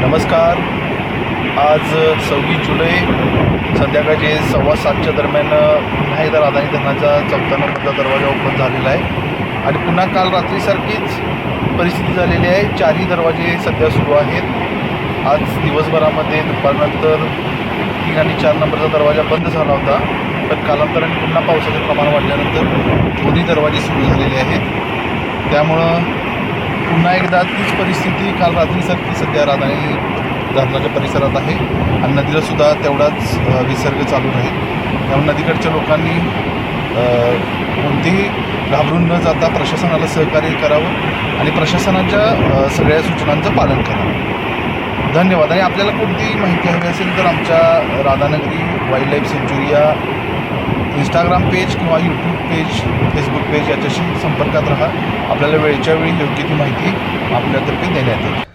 नमस्कार. आज सव्वीस जुलै संध्याकाळचे सव्वा सातच्या दरम्यान पुन्हा एकदा अदानी धरणाचा चौथा नंबरचा दरवाजा ओपन झालेला आहे. आणि पुन्हा काल रात्रीसारखीच परिस्थिती झालेली आहे. चारही दरवाजे सध्या सुरू आहेत. आज दिवसभरामध्ये दुपारनंतर तीन आणि चार नंबरचा दरवाजा बंद झाला होता. पण कालांतराने पुन्हा पावसाचे प्रमाण वाढल्यानंतर दोन्ही दरवाजे सुरू झालेले आहेत. त्यामुळं पुन्हा एकदा तीच परिस्थिती काल रात्रीसारखी सध्या राधाने धरणाच्या परिसरात आहे. आणि नदीला सुद्धा तेवढाच विसर्ग चालू राहील. त्यामुळे नदीकडच्या लोकांनी कोणतीही घाबरून न जाता प्रशासनाला सहकार्य करावं आणि प्रशासनाच्या सगळ्या सूचनांचं पालन करावं. धन्यवाद. आणि आपल्याला कोणतीही माहिती हवी असेल तर आमच्या राधानगरी वाईल्ड लाईफ सेंच्युरी या इंस्टाग्राम पेज किंवा यूट्यूब पेज फेसबुक पेज याच्याशी संपर्कात राहा. आपल्याला वेळच्या वेळी योग्य ती माहिती आपल्यातर्फे देण्यात येईल.